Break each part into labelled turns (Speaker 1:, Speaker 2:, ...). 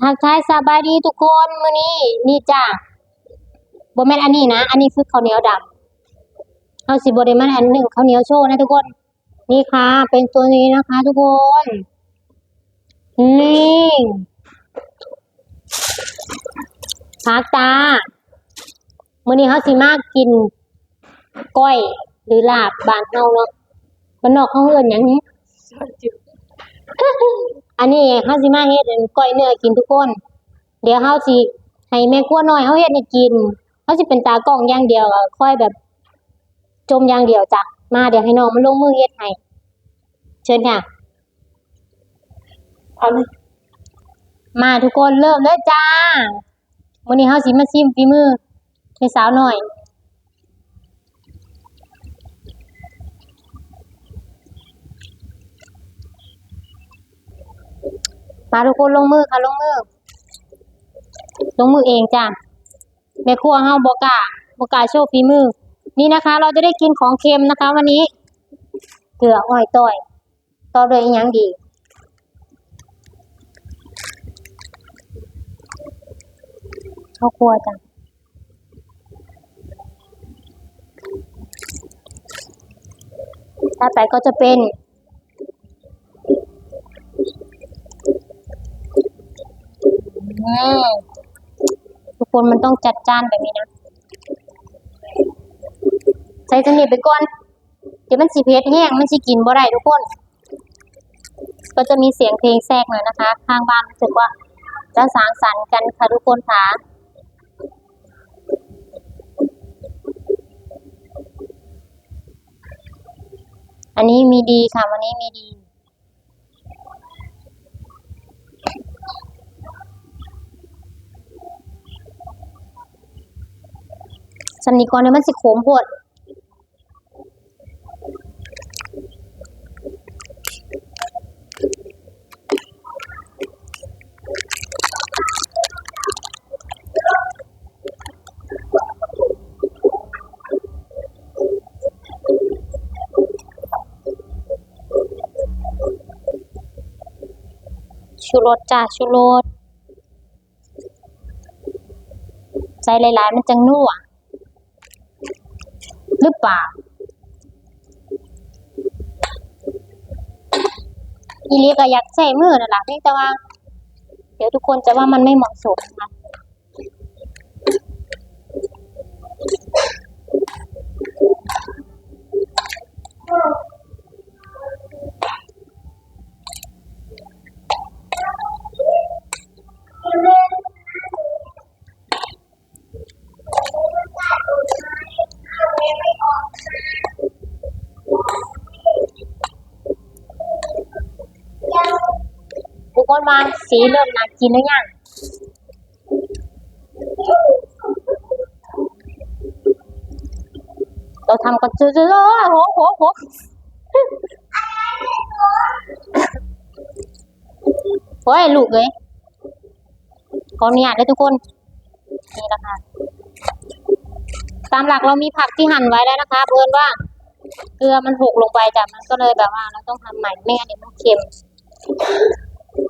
Speaker 1: ทักทายสบายดีทุกคนมื้อนี้นี่จ้าบ่แม่นอันนี้นะ อันนี้คือข้าวเหนียวดำเอาสิบ่ได้มาอันหนึ่งข้าวเหนียวโชว์นะทุกคน นี่ค่ะ เป็นตัวนี้นะคะ ทุกคนนี่พักจ้ามื้อนี้เฮาสิมากินก้อยหรือลาบบ้านเฮาเนาะบ้านนอกเขาเอิ้นหยังนี้ อันนี้เฮาสิมาเฮ็ดอันก้อยเนื้อกินทุกคน เดี๋ยวเฮาสิให้แม่ครัวน้อยเฮาเฮ็ดให้กินเฮาสิเป็นตากล้องอย่างเดียวอะค่อยแบบ จมอย่างเดียวจ้ะมาเดี๋ยวให้น้องมันลงมือเฮ็ดให้เชิญค่ะ
Speaker 2: เอาเลย
Speaker 1: มาทุกคนเริ่มเลยจ้าวันนี้เฮาสิมาชิมฝีมือให้สาวหน่อย มาทุกคนลงมือค่ะลงมือ ลงมือเองจ้ะแม่ครัวเฮาบ่กาบ่กาโชว์ฝีมือ นี่นะคะ เราจะได้กินของเค็มนะคะ วันนี้ เกลืออ้อยต้อยต่อด้วยอีหยังดีข้าวคั่วจ้ะถ้าไปก็จะเป็น อืมทุกคนมันต้องจัดจานแบบนี้นะ ใส่สนิทไปก่อน เดี๋ยวมันสิเผ็ดแห้ง มันสิกินบ่ได้ทุกคน ก็จะมีเสียงเพลงแทรกหน่อยนะคะ ข้างบ้านรู้สึกว่า จะสางสรรค์กันค่ะทุกคนค่ะอันนี้มีดีค่ะ วันนี้มีดี สำนีก่อนเนี่ยมันสิโขมโพดชูรสจ้าชูรสใส่หลายๆมันจังนัวห รือเปล่าอีเลียก็อยากใส่มือนั่นแหละเพียงแต่ว่า เดี๋ยวทุกคนจะว่ามันไม่เหมาะสมนะ คนมาสีเริ่มน่ากินแล้วยังเราทำกันเจอๆโหโหโหโอ้ยลูกเลยขออนุญาตด้วยทุกคน นี่นะคะตามหลักเรามีผักที่หั่นไว้แล้วนะคะเพื่อนว่าเกลือมันหกลงไปจ้ะมันก็เลยแบบว่าเราต้องทำใหม่ไม่งั้นเดี๋ยวมันเค็ม เ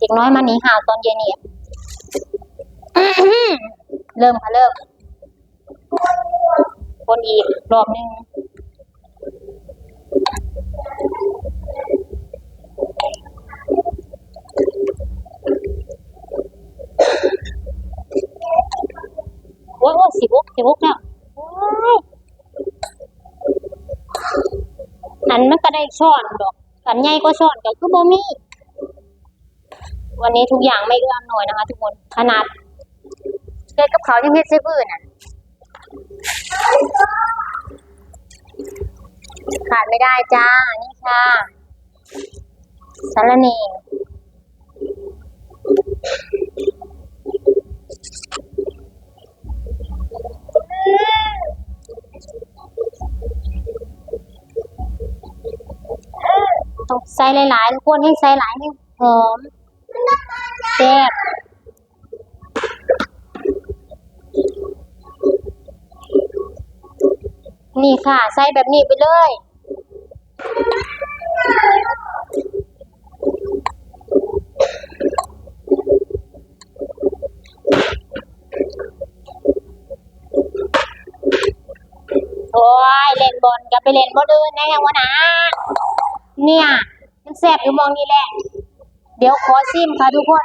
Speaker 1: ด็กน้อยมาหนีห่าวตอนเย็นเนี่ยเริ่มค่ะเริ่มคนอีกรอบหนึงโอ้ยโอ้ย สิบกสิบหกแล้วอ้ยอันมันก็ได้ช้อนดอกอันใหญ่ก็ช้อนก็คือบ่มีวันนี้ทุกอย่างไม่เอื้อมหน่วยนะคะ ทุกคนขนาดเฮ็ดกับเขายังเฮ็ดใส่พื้นอะขาดไม่ได้จ้า นี่ค่ะสารเน ใส่หลายๆทุกคนให้ใส่หลายให้หอมแซ่บนี่ค่ะ ใส่แบบนี้ไปเลยโอ้ยเล่นบอลก็ไปเล่นบอด้วยนได้ยวะนะเนี่ย มันแสบอยู่มองนี่แหละ เดี๋ยวขอซิมค่ะทุกคน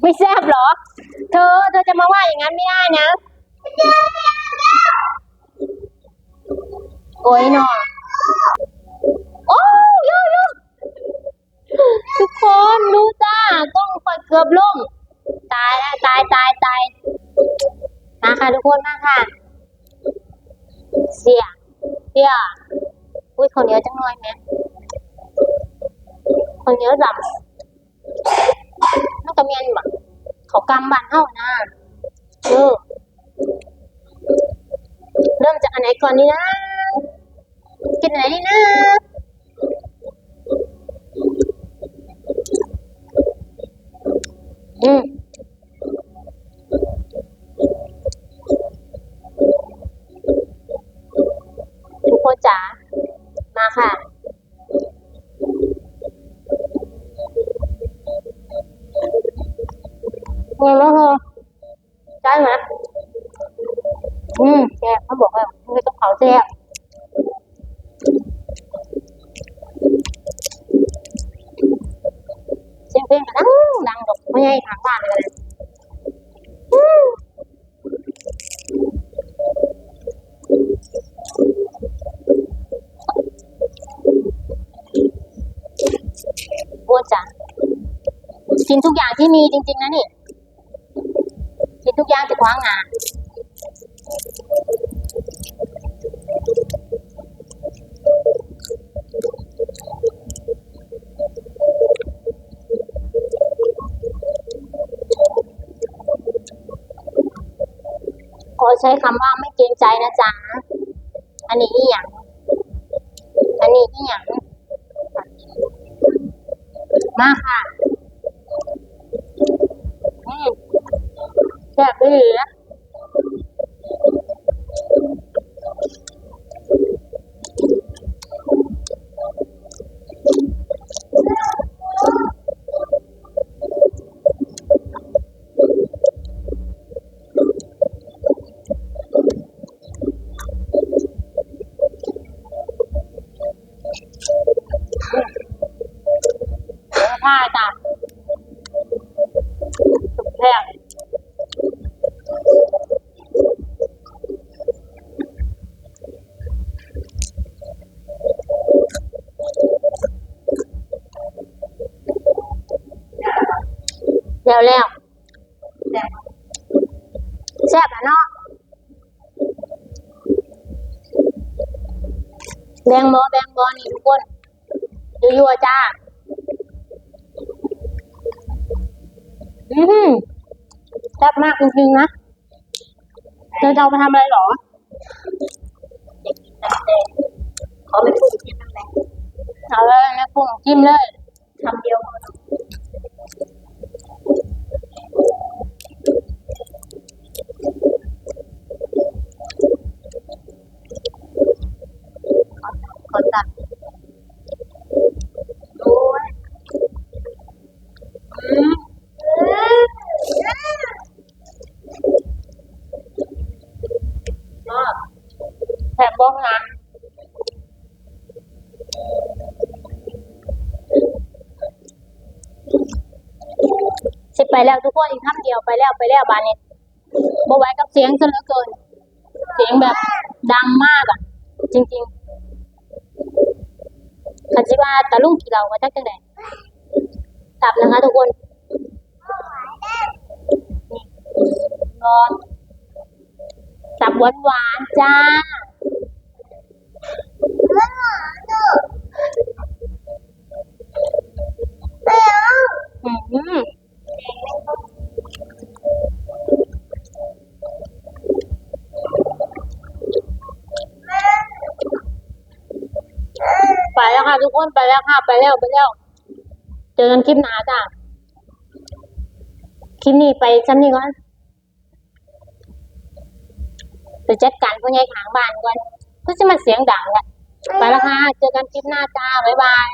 Speaker 1: ไม่แซบหรอ เธอ เธอจะมาว่าอย่างนั้นไม่ได้นะโอ้ยหนอโอ้ยเร็วเร็วทุกคนดูจ้ากล้องคอยเกือบล่มตายแล้วตายตายตายมาค่ะทุกคนมาค่ะ เสีย เสีย อุ้ยคนเยอะจังเลยไหมคนเยอะจังมันก็เมียนแบบเขากำบันเท่านะเออเริ่มจากอันไหนก่อนดีนะกินอันไหนดีนะอืมทุกคนจ๋า มาค่ะเงินแล้วเหรอได้ไหมอืมแกเขาบอกว่าไม่ต้องเผาแซ่บเสียงเพลงก็ดังดังดอกไม่ให้ทางบ้านเลยนะอืมอ้วนจ้ะ กินทุกอย่างที่มีจริง ๆนะนี่กินทุกอย่างจะคว้างงาขอใช้คำว่าไม่เกรงใจนะจ๊ะ อันนี้อีหยัง อันนี้อีหยัง มาค่ะ อืมแซ่บไปเลยนะเดี๋ยวท่าจ้ะ สุดแซ่บแล้วแล้วแซ่บอะเนาะแบงบอแบงบอนี่ทุกคนยั่วๆจ้า อืม ซ่บมากจริงๆนะเธอจะเอาไปทำอะไรหรอ
Speaker 2: เขาไม่พูดที่นั่นแหละ
Speaker 1: เอาเลยนะพุ่งจิ้มเลย
Speaker 2: คำเดียวพอ
Speaker 1: ขอตัด
Speaker 2: โอ้ย
Speaker 1: อืมแถมบ้องนะสิ ไปแล้วทุกคนอีกคำเดียวไปแล้วไปแล้วบานนี้บไหว้กับเสียงซะเหลือเกิน เสียงแบบดังมากอะ จริงๆคันจิว่าตะลุงกี่เรามาจากจังไดกลับนะคะทุกคนนอนสับหวานหวานจ้า
Speaker 2: ไม่เอา
Speaker 1: อืมไปแล้วค่ะ ทุกคนไปแล้วค่ะ ไปแล้วไปแล้ว เจอกันคลิปหน้าจ้ะคลิปนี้ไปซ้ำนี่ก่อนไปจัดการผู้ใหญ่ขางบ้านก่อนเพื่อจะมาเสียงดังแหละไปแล้วค่ะ เจอกันคลิปหน้าจ้าบ๊ายบาย